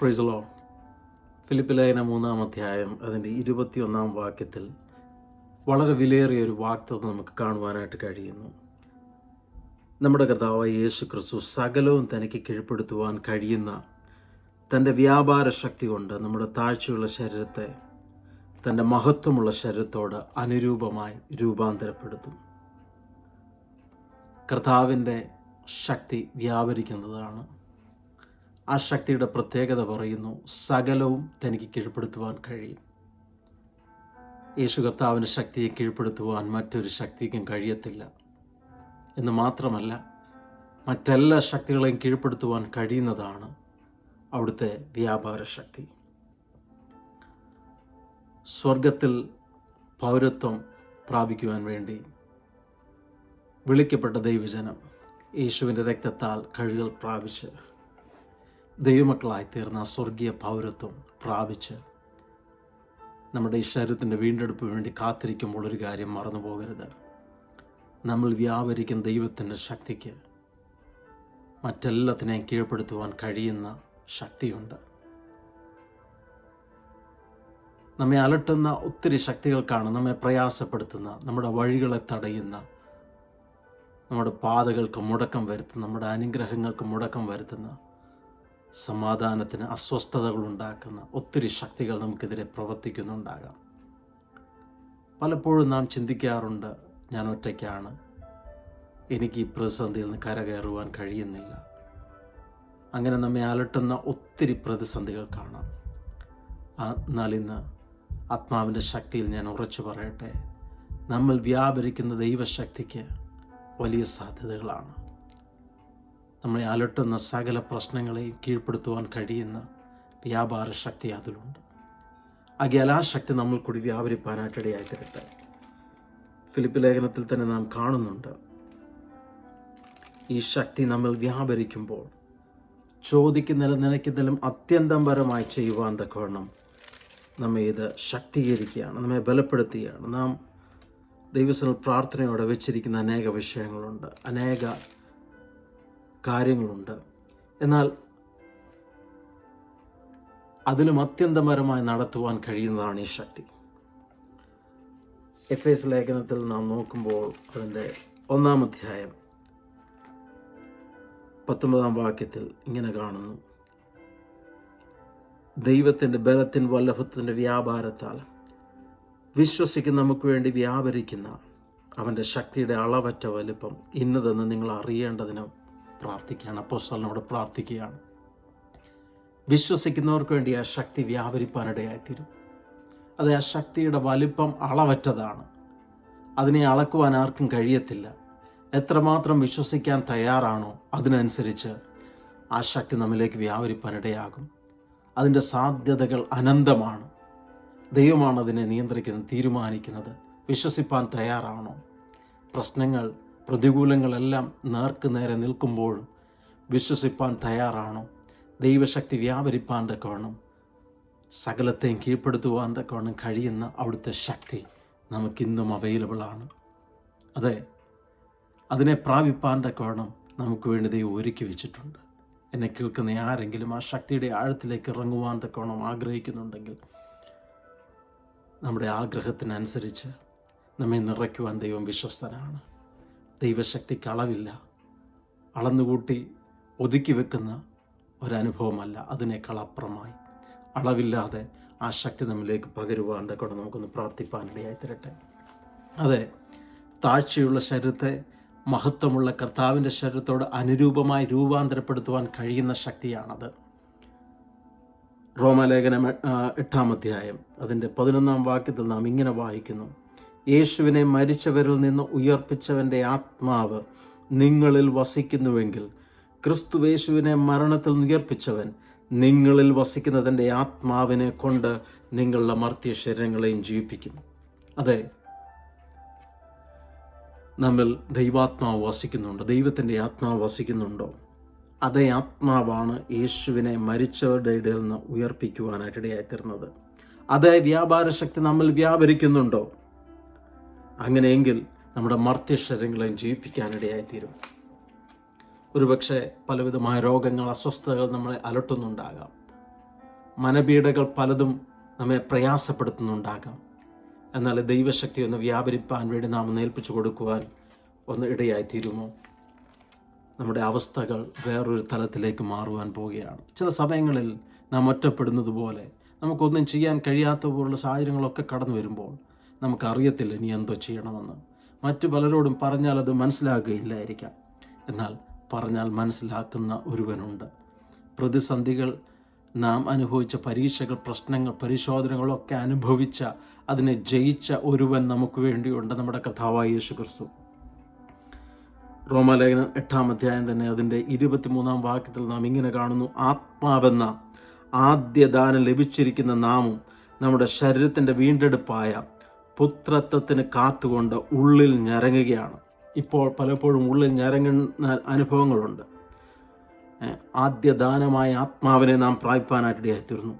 പ്രൈസലോ Philip മൂന്നാം അധ്യായം അതിന്റെ ഇരുപത്തിയൊന്നാം വാക്യത്തിൽ വളരെ വിലയേറിയ ഒരു വാക്തത നമുക്ക് കാണുവാനായിട്ട് കഴിയുന്നു. നമ്മുടെ കർത്താവ് യേശു ക്രിസ്തു സകലവും തനിക്ക് കീഴ്പ്പെടുത്തുവാൻ കഴിയുന്ന തന്റെ വ്യാപാര ശക്തി കൊണ്ട് നമ്മുടെ താഴ്ചയുള്ള ശരീരത്തെ തന്റെ മഹത്വമുള്ള ശരീരത്തോട് അനുരൂപമായി രൂപാന്തരപ്പെടുത്തും. കർത്താവിന്റെ ശക്തി വ്യാപരിക്കുന്നതാണ്. ആ ശക്തിയുടെ പ്രത്യേകത പറയുന്നു. സകലവും തനിക്ക് കീഴ്പ്പെടുത്തുവാൻ കഴിയും. യേശു കർത്താവിന്റെ ശക്തിയെ കീഴ്പ്പെടുത്തുവാൻ മറ്റൊരു ശക്തിക്കും കഴിയത്തില്ല. എന്ന് മാത്രമല്ല മറ്റെല്ലാ ശക്തികളെയും കീഴ്പ്പെടുത്തുവാൻ കഴിയുന്നതാണ് അവിടുത്തെ വ്യാപാര ശക്തി. സ്വർഗത്തിൽ പൗരത്വം പ്രാപിക്കുവാൻ വേണ്ടി വിളിക്കപ്പെട്ട ദൈവജനം യേശുവിന്റെ രക്തത്താൽ കഴുകൽ പ്രാപിച്ച് ദൈവമക്കളായി തീർന്ന സ്വർഗീയ പൗരത്വം പ്രാപിച്ച് നമ്മുടെ ഈ ശരീരത്തിന്റെ വീണ്ടെടുപ്പ് വേണ്ടി കാത്തിരിക്കുമ്പോൾ ഒരു കാര്യം മറന്നു പോകരുത്. നമ്മൾ വ്യാപരിക്കുന്ന ദൈവത്തിന്റെ ശക്തിക്ക് മറ്റെല്ലാത്തിനെയും കീഴ്പ്പെടുത്തുവാൻ കഴിയുന്ന ശക്തിയുണ്ട്. നമ്മെ അലട്ടുന്ന ഒത്തിരി ശക്തികൾക്കാണ് നമ്മെ പ്രയാസപ്പെടുത്തുന്ന നമ്മുടെ വഴികളെ തടയുന്ന നമ്മുടെ പാതകൾക്ക് മുടക്കം വരുത്തുന്ന നമ്മുടെ അനുഗ്രഹങ്ങൾക്ക് മുടക്കം വരുത്തുന്ന സമാധാനത്തിന് അസ്വസ്ഥതകൾ ഉണ്ടാക്കുന്ന ഒത്തിരി ശക്തികൾ നമുക്കെതിരെ പ്രവർത്തിക്കുന്നുണ്ടാകാം. പലപ്പോഴും നാം ചിന്തിക്കാറുണ്ട് ഞാൻ ഒറ്റയ്ക്കാണ്. എനിക്ക് ഈ പ്രതിസന്ധിയിൽ നിന്ന് കരകയറുവാൻ കഴിയുന്നില്ല. അങ്ങനെ നമ്മെ അലട്ടുന്ന ഒത്തിരി പ്രതിസന്ധികൾ കാണാം. എന്നാൽ ഇന്ന് ആത്മാവിന്റെ ശക്തിയിൽ ഞാൻ ഉറച്ചു പറയട്ടെ നമ്മൾ വ്യാപരിക്കുന്ന ദൈവശക്തിക്ക് വലിയ സാധ്യതകളാണ്. നമ്മളെ അലട്ടുന്ന സകല പ്രശ്നങ്ങളെയും കീഴ്പ്പെടുത്തുവാൻ കഴിയുന്ന വ്യാപാര ശക്തി അതിലുണ്ട്. ആകിയാൽ ആ ശക്തി നമ്മൾ കൂടി വ്യാപരിപ്പാനായിട്ടിടയായി തരട്ടെ ഫിലിപ്പ് ലേഖനത്തിൽ തന്നെ നാം കാണുന്നുണ്ട് ഈ ശക്തി നമ്മൾ വ്യാപരിക്കുമ്പോൾ ചോദിക്കുന്നതിലും നനയ്ക്കുന്നതിലും അത്യന്തം പരമായി ചെയ്യുവാൻ തക്കവണ്ണം നമ്മെ ഇത് ശക്തീകരിക്കുകയാണ് നമ്മെ ബലപ്പെടുത്തുകയാണ്. നാം ദൈവസ്ഥ പ്രാർത്ഥനയോടെ വെച്ചിരിക്കുന്ന അനേക വിഷയങ്ങളുണ്ട്. അനേക കാര്യങ്ങളുണ്ട്. എന്നാൽ അതിലും അത്യന്തപരമായി നടത്തുവാൻ കഴിയുന്നതാണ് ഈ ശക്തി. എഫ് എസ് ലേഖനത്തിൽ നാം നോക്കുമ്പോൾ അതിന്റെ ഒന്നാം അധ്യായം പത്തൊമ്പതാം വാക്യത്തിൽ ഇങ്ങനെ കാണുന്നു. ദൈവത്തിന്റെ ബലത്തിൻ വല്ലഭത്തിന്റെ വ്യാപാരത്താൽ വിശ്വസിക്കുന്ന നമുക്ക് വേണ്ടി വ്യാപരിക്കുന്ന അവന്റെ ശക്തിയുടെ അളവറ്റ വലിപ്പം ഇന്നതെന്ന് നിങ്ങൾ അറിയേണ്ടതിന് പ്രാർത്ഥിക്കുകയാണ്. അപ്പോസ്തലനോട് പ്രാർത്ഥിക്കുകയാണ്. വിശ്വസിക്കുന്നവർക്ക് വേണ്ടി ആ ശക്തി വ്യാപരിപ്പാനിടയായിത്തീരും. അത് ആ ശക്തിയുടെ വലിപ്പം അളവറ്റതാണ്. അതിനെ അളക്കുവാൻ ആർക്കും കഴിയത്തില്ല. എത്രമാത്രം വിശ്വസിക്കാൻ തയ്യാറാണോ അതിനനുസരിച്ച് ആ ശക്തി നമ്മിലേക്ക് വ്യാപരിപ്പാനിടയാകും. അതിന്റെ സാധ്യതകൾ അനന്തമാണ്. ദൈവമാണ് അതിനെ നിയന്ത്രിക്കുന്നത് തീരുമാനിക്കുന്നത്. വിശ്വസിപ്പാൻ തയ്യാറാണോ? പ്രശ്നങ്ങൾ പ്രതികൂലങ്ങളെല്ലാം നേർക്ക് നേരെ നിൽക്കുമ്പോൾ വിശ്വസിപ്പാൻ തയ്യാറാണോ? ദൈവശക്തി വ്യാപരിപ്പാൻ തക്കവണ്ണം സകലത്തെയും കീഴ്പ്പെടുത്തുവാൻ തക്കവണ്ണം കഴിയുന്ന അവിടുത്തെ ശക്തി നമുക്കിന്നും അവൈലബിളാണ്. അതെ അതിനെ പ്രാപിപ്പാൻ തക്കവണ്ണം നമുക്ക് വേണ്ടി ദൈവം ഒരുക്കി വെച്ചിട്ടുണ്ട്. എന്നെ കേൾക്കുന്ന ആരെങ്കിലും ആ ശക്തിയുടെ ആഴത്തിലേക്ക് ഇറങ്ങുവാൻ തക്കവണ്ണം ആഗ്രഹിക്കുന്നുണ്ടെങ്കിൽ നമ്മുടെ ആഗ്രഹത്തിനനുസരിച്ച് നമ്മെ നിറയ്ക്കുവാൻ ദൈവം വിശ്വസ്തനാണ്. ദൈവശക്തിക്ക് അളവില്ല. അളന്നുകൂട്ടി ഒതുക്കി വെക്കുന്ന ഒരനുഭവമല്ല അതിനേക്കാൾ അപ്പുറമായി. അളവില്ലാതെ ആ ശക്തി നമ്മിലേക്ക് പകരുവാന്റെ കൊണ്ട് നമുക്കൊന്ന് പ്രാർത്ഥിപ്പാനിടയായി തരട്ടെ അതെ താഴ്ചയുള്ള ശരീരത്തെ മഹത്വമുള്ള കർത്താവിന്റെ ശരീരത്തോട് അനുരൂപമായി രൂപാന്തരപ്പെടുത്തുവാൻ കഴിയുന്ന ശക്തിയാണത്. റോമലേഖനം എട്ടാം അധ്യായം അതിന്റെ പതിനൊന്നാം വാക്യത്തിൽ നാം ഇങ്ങനെ വായിക്കുന്നു. യേശുവിനെ മരിച്ചവരിൽ നിന്ന് ഉയർപ്പിച്ചവന്റെ ആത്മാവ് നിങ്ങളിൽ വസിക്കുന്നുവെങ്കിൽ ക്രിസ്തുവേശുവിനെ മരണത്തിൽ ഉയർപ്പിച്ചവൻ നിങ്ങളിൽ വസിക്കുന്നതിന്റെ ആത്മാവിനെ കൊണ്ട് നിങ്ങളുടെ മർത്യ ശരീരങ്ങളെയും ജീവിപ്പിക്കും. അതെ നമ്മിൽ ദൈവാത്മാവ് വസിക്കുന്നുണ്ട്. ദൈവത്തിന്റെ ആത്മാവ് വസിക്കുന്നുണ്ടോ? അതേ ആത്മാവാണ് യേശുവിനെ മരിച്ചവരുടെ ഇടയിൽ നിന്ന് ഉയർപ്പിക്കുവാനായിട്ട് ഇടയായിത്തീർന്നത് അതേ വ്യാപാര ശക്തി നമ്മൾ വ്യാപരിക്കുന്നുണ്ടോ? അങ്ങനെയെങ്കിൽ നമ്മുടെ മർത്യശരീരങ്ങളെയും ജീവിപ്പിക്കാനിടയായിത്തീരും. ഒരുപക്ഷെ പലവിധമായ രോഗങ്ങൾ അസ്വസ്ഥതകൾ നമ്മളെ അലട്ടുന്നുണ്ടാകാം. മനപീഡകൾ പലതും നമ്മെ പ്രയാസപ്പെടുത്തുന്നുണ്ടാകാം. എന്നാൽ ദൈവശക്തി ഒന്ന് വ്യാപരിപ്പാൻ വേണ്ടി നാം ഒന്ന് ഏൽപ്പിച്ചു കൊടുക്കുവാൻ ഒന്ന് ഇടയായിത്തീരുമോ നമ്മുടെ അവസ്ഥകൾ വേറൊരു തലത്തിലേക്ക് മാറുവാൻ പോവുകയാണ്. ചില സമയങ്ങളിൽ നാം ഒറ്റപ്പെടുന്നത് പോലെ നമുക്കൊന്നും ചെയ്യാൻ കഴിയാത്ത പോലുള്ള സാഹചര്യങ്ങളൊക്കെ കടന്നു വരുമ്പോൾ നമുക്കറിയത്തില്ല ഇനി എന്തോ ചെയ്യണമെന്ന്. മറ്റു പലരോടും പറഞ്ഞാൽ അത് മനസ്സിലാകുകയില്ലായിരിക്കാം. എന്നാൽ പറഞ്ഞാൽ മനസ്സിലാക്കുന്ന ഒരുവനുണ്ട്. പ്രതിസന്ധികൾ നാം അനുഭവിച്ച പരീക്ഷകൾ പ്രശ്നങ്ങൾ പരിശോധനകളൊക്കെ അനുഭവിച്ച അതിനെ ജയിച്ച ഒരുവൻ നമുക്ക് വേണ്ടിയുണ്ട് നമ്മുടെ കഥാവായ യേശു ക്രിസ്തു റോമാലേഖനം എട്ടാം അധ്യായം തന്നെ അതിന്റെ ഇരുപത്തിമൂന്നാം വാക്യത്തിൽ നാം ഇങ്ങനെ കാണുന്നു ആത്മാവെന്ന ആദ്യ ദാനം ലഭിച്ചിരിക്കുന്ന നാമും നമ്മുടെ ശരീരത്തിന്റെ വീണ്ടെടുപ്പായ പുത്രത്വത്തിന് കാത്തുകൊണ്ട് ഉള്ളിൽ ഞരങ്ങുകയാണ്. ഇപ്പോൾ പലപ്പോഴും ഉള്ളിൽ ഞരങ്ങുന്ന അനുഭവങ്ങളുണ്ട്. ആദ്യ ദാനമായ ആത്മാവിനെ നാം പ്രാപിപ്പാനായിട്ടിടയായി തീർന്നു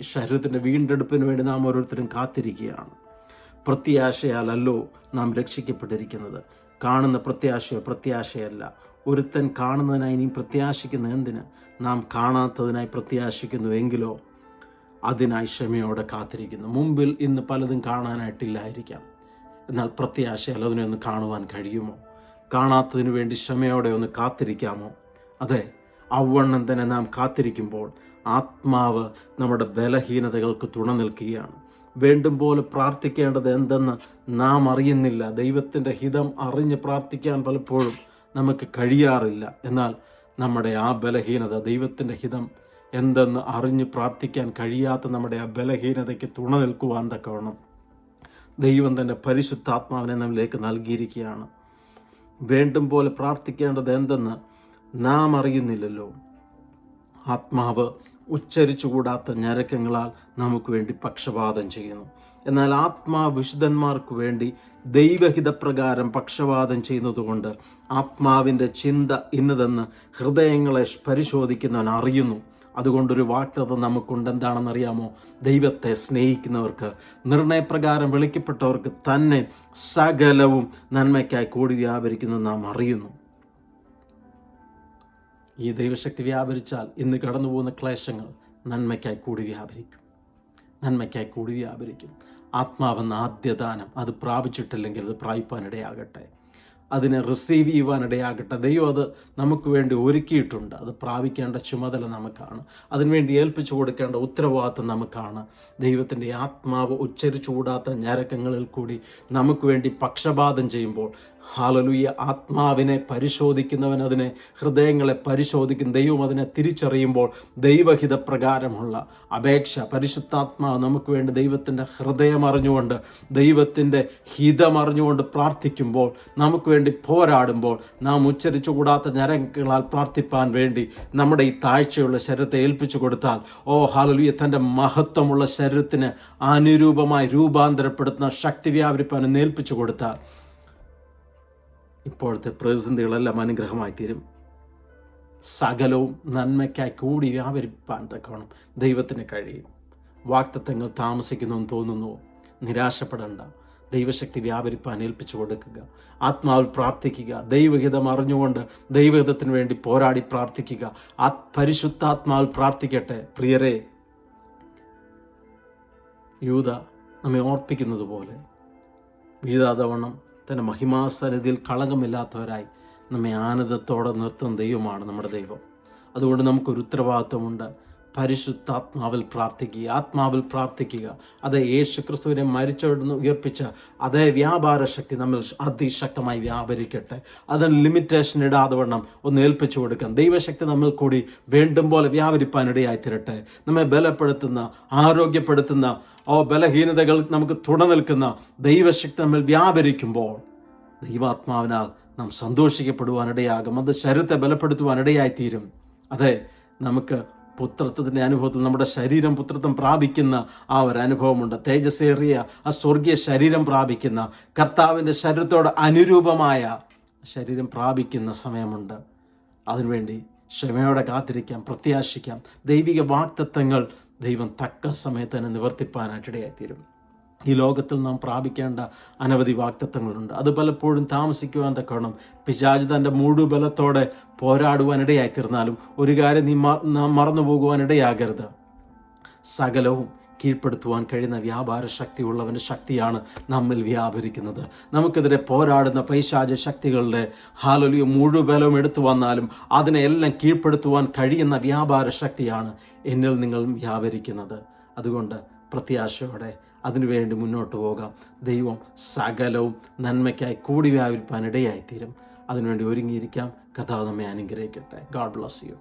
ശരീരത്തിന്റെ വീണ്ടെടുപ്പിന് വേണ്ടി നാം ഓരോരുത്തരും കാത്തിരിക്കുകയാണ്. പ്രത്യാശയാലല്ലോ നാം രക്ഷിക്കപ്പെട്ടിരിക്കുന്നത്. കാണുന്ന പ്രത്യാശയോ പ്രത്യാശയല്ല. ഒരുത്തൻ കാണുന്നതിനായി നീ പ്രത്യാശിക്കുന്ന എന്തിന്? നാം കാണാത്തതിനായി പ്രത്യാശിക്കുന്നു എങ്കിലോ അതിനായി ക്ഷമയോടെ കാത്തിരിക്കുന്നു. മുമ്പിൽ ഇന്ന് പലതും കാണാനായിട്ടില്ലായിരിക്കാം. എന്നാൽ പ്രത്യാശയാൽ അതിനെ ഒന്ന് കാണുവാൻ കഴിയുമോ? കാണാത്തതിനു വേണ്ടി ക്ഷമയോടെ ഒന്ന് കാത്തിരിക്കാമോ? അതെ അവണ്ണം തന്നെ നാം കാത്തിരിക്കുമ്പോൾ ആത്മാവ് നമ്മുടെ ബലഹീനതകൾക്ക് തുണ നിൽക്കുകയാണ്. വേണ്ടും പോലെ പ്രാർത്ഥിക്കേണ്ടത് എന്തെന്ന് നാം അറിയുന്നില്ല. ദൈവത്തിന്റെ ഹിതം അറിഞ്ഞ് പ്രാർത്ഥിക്കാൻ പലപ്പോഴും നമുക്ക് കഴിയാറില്ല. എന്നാൽ നമ്മുടെ ആ ബലഹീനത ദൈവത്തിന്റെ ഹിതം എന്തെന്ന് അറിഞ്ഞ് പ്രാർത്ഥിക്കാൻ കഴിയാത്ത നമ്മുടെ ആ ബലഹീനതയ്ക്ക് തുണ നിൽക്കുവാൻ തക്കവണ്ണം ദൈവം തന്റെ പരിശുദ്ധാത്മാവിനെ നമ്മിലേക്ക് നൽകിയിരിക്കുകയാണ്. വേണ്ടും പോലെ പ്രാർത്ഥിക്കേണ്ടത് എന്തെന്ന് നാം അറിയുന്നില്ലല്ലോ. ആത്മാവ് ഉച്ചരിച്ചുകൂടാത്ത ഞരക്കങ്ങളാൽ നമുക്ക് വേണ്ടി പക്ഷപാതം ചെയ്യുന്നു. എന്നാൽ ആത്മാ വിശുദ്ധന്മാർക്ക് വേണ്ടി ദൈവഹിതപ്രകാരം പക്ഷപാതം ചെയ്യുന്നതുകൊണ്ട് ആത്മാവിന്റെ ചിന്ത ഇന്നതെന്ന് ഹൃദയങ്ങളെ പരിശോധിക്കുന്നവൻ അറിയുന്നു. അതുകൊണ്ടൊരു വാക്തത നമുക്കുണ്ട് എന്താണെന്നറിയാമോ ദൈവത്തെ സ്നേഹിക്കുന്നവർക്ക് നിർണയപ്രകാരം വിളിക്കപ്പെട്ടവർക്ക് തന്നെ സകലവും നന്മയ്ക്കായി കൂടി വ്യാപരിക്കുന്നു നാം അറിയുന്നു. ഈ ദൈവശക്തി വ്യാപരിച്ചാൽ ഇന്ന് കടന്നു പോകുന്ന ക്ലേശങ്ങൾ നന്മയ്ക്കായി കൂടി വ്യാപരിക്കും. നന്മയ്ക്കായി കൂടി വ്യാപരിക്കും. ആത്മാവെന്ന ആദ്യദാനം അത് പ്രാപിച്ചിട്ടില്ലെങ്കിൽ അത് പ്രാപിപ്പാനിടയാകട്ടെ. അതിനെ റിസീവ് ചെയ്യുവാനിടയാകട്ടെ. ദൈവം അത് നമുക്ക് വേണ്ടി ഒരുക്കിയിട്ടുണ്ട്. അത് പ്രാപിക്കേണ്ട ചുമതല നമുക്കാണ്. അതിനുവേണ്ടി ഏൽപ്പിച്ചു കൊടുക്കേണ്ട ഉത്തരവാദിത്വം നമുക്കാണ്. ദൈവത്തിന്റെ ആത്മാവ് ഉച്ചരിച്ചുകൂടാത്ത ഞരക്കങ്ങളിൽ കൂടി നമുക്ക് വേണ്ടി പക്ഷപാതം ചെയ്യുമ്പോൾ ഹാലലുയ ആത്മാവിനെ പരിശോധിക്കുന്നവൻ അതിനെ ഹൃദയങ്ങളെ പരിശോധിക്കും. ദൈവം അതിനെ തിരിച്ചറിയുമ്പോൾ ദൈവഹിതപ്രകാരമുള്ള അപേക്ഷ പരിശുദ്ധാത്മാവ് നമുക്ക് വേണ്ടി ദൈവത്തിന്റെ ഹൃദയം അറിഞ്ഞുകൊണ്ട് ദൈവത്തിന്റെ ഹിതം അറിഞ്ഞുകൊണ്ട് പ്രാർത്ഥിക്കുമ്പോൾ നമുക്ക് വേണ്ടി പോരാടുമ്പോൾ നാം ഉച്ചരിച്ചുകൂടാത്ത ഞരങ്ങളാൽ പ്രാർത്ഥിപ്പാൻ വേണ്ടി നമ്മുടെ ഈ താഴ്ചയുള്ള ശരീരത്തെ ഏൽപ്പിച്ചു കൊടുത്താൽ ഓ ഹാലലുയ്യ തന്റെ മഹത്വമുള്ള ശരീരത്തിന് അനുരൂപമായി രൂപാന്തരപ്പെടുത്തുന്ന ശക്തി വ്യാപരിപ്പാൻ ഏൽപ്പിച്ചു കൊടുത്താൽ ഇപ്പോഴത്തെ പ്രതിസന്ധികളെല്ലാം അനുഗ്രഹമായി തീരും സകലവും നന്മയ്ക്കായി കൂടി വ്യാപരിപ്പാൻ തക്കവണ്ണം ദൈവത്തിന് കഴിയും. വാക്തത്വങ്ങൾ താമസിക്കുന്നു എന്ന് തോന്നുന്നു. നിരാശപ്പെടേണ്ട. ദൈവശക്തി വ്യാപരിപ്പാൻ ഏൽപ്പിച്ചു കൊടുക്കുക. ആത്മാവിൽ പ്രാർത്ഥിക്കുക. ദൈവഹിതം അറിഞ്ഞുകൊണ്ട് ദൈവഹിതത്തിന് വേണ്ടി പോരാടി പ്രാർത്ഥിക്കുക. ആ പരിശുദ്ധാത്മാവിൽ പ്രാർത്ഥിക്കട്ടെ. പ്രിയരെ യൂത നമ്മെ ഓർപ്പിക്കുന്നത് പോലെ വീഴാതെ വണ്ണം തന്റെ മഹിമാസന്നിധിയിൽ കളങ്കമില്ലാത്തവരായി നമ്മെ ആനന്ദത്തോടെ നിർത്തുന്ന ദൈവമാണ് നമ്മുടെ ദൈവം. അതുകൊണ്ട് നമുക്കൊരു ഉത്തരവാദിത്വമുണ്ട്. പരിശുദ്ധാത്മാവിൽ പ്രാർത്ഥിക്കുക ആത്മാവിൽ പ്രാർത്ഥിക്കുക. അത് യേശു ക്രിസ്തുവിനെ മരിച്ചവിടുന്ന് ഉയർപ്പിച്ച അതേ വ്യാപാര ശക്തി നമ്മൾ അതിശക്തമായി വ്യാപരിക്കട്ടെ. അതിന് ലിമിറ്റേഷൻ ഇടാതെ വണ്ണം ഒന്ന് ഏൽപ്പിച്ചു കൊടുക്കാം. ദൈവശക്തി നമ്മൾ കൂടി വേണ്ടും പോലെ വ്യാപരിപ്പാനിടയായി തീരട്ടെ. നമ്മെ ബലപ്പെടുത്തുന്ന ആരോഗ്യപ്പെടുത്തുന്ന ഓ ബലഹീനതകൾ നമുക്ക് തുണ നിൽക്കുന്ന ദൈവശക്തി നമ്മൾ വ്യാപരിക്കുമ്പോൾ ദൈവാത്മാവിനാൽ നാം സന്തോഷിക്കപ്പെടുവാനിടയാകും. അത് ശരീരത്തെ ബലപ്പെടുത്തുവാനിടയായിത്തീരും അതെ നമുക്ക് പുത്രത്വത്തിന്റെ അനുഭവത്തിൽ നമ്മുടെ ശരീരം പുത്രത്വം പ്രാപിക്കുന്ന ആ ഒരു അനുഭവമുണ്ട്. തേജസ്സേറിയ ആ സ്വർഗീയ ശരീരം പ്രാപിക്കുന്ന കർത്താവിന്റെ ശരീരത്തോട് അനുരൂപമായ ശരീരം പ്രാപിക്കുന്ന സമയമുണ്ട്. അതിനുവേണ്ടി ക്ഷമയോടെ കാത്തിരിക്കാം പ്രത്യാശിക്കാം. ദൈവിക വാക്തത്വങ്ങൾ ദൈവം തക്ക സമയത്ത് തന്നെ നിവർത്തിപ്പാനായിട്ടിടയായിത്തീരും. ഈ ലോകത്തിൽ നാം പ്രാപിക്കേണ്ട അനവധി വാക്തത്വങ്ങളുണ്ട്. അത് പലപ്പോഴും താമസിക്കുവാൻ തക്കവണ്ണം പിശാജ് തന്റെ മൂടുബലത്തോടെ പോരാടുവാനിടയായിത്തീർന്നാലും ഒരു കാര്യം നീ നാം മറന്നു പോകുവാനിടയാകരുത് സകലവും കീഴ്പ്പെടുത്തുവാൻ കഴിയുന്ന വ്യാപാര ശക്തിയുള്ളവന്റെ ശക്തിയാണ് നമ്മിൽ വ്യാപരിക്കുന്നത്. നമുക്കെതിരെ പോരാടുന്ന പൈശാച ശക്തികളുടെ ഹാലൊലിയും മുഴുവലവും എടുത്തു വന്നാലും അതിനെ എല്ലാം കീഴ്പ്പെടുത്തുവാൻ കഴിയുന്ന വ്യാപാര ശക്തിയാണ് എന്നിൽ നിങ്ങൾ വ്യാപരിക്കുന്നത്. അതുകൊണ്ട് പ്രത്യാശയോടെ അതിനുവേണ്ടി മുന്നോട്ട് പോകാം. ദൈവം സകലവും നന്മയ്ക്കായി കൂടി വ്യാപരിപ്പാൻ ഇടയായിത്തീരും അതിനുവേണ്ടി ഒരുങ്ങിയിരിക്കാം. കഥാവ് നമ്മെ അനുഗ്രഹിക്കട്ടെ. God bless you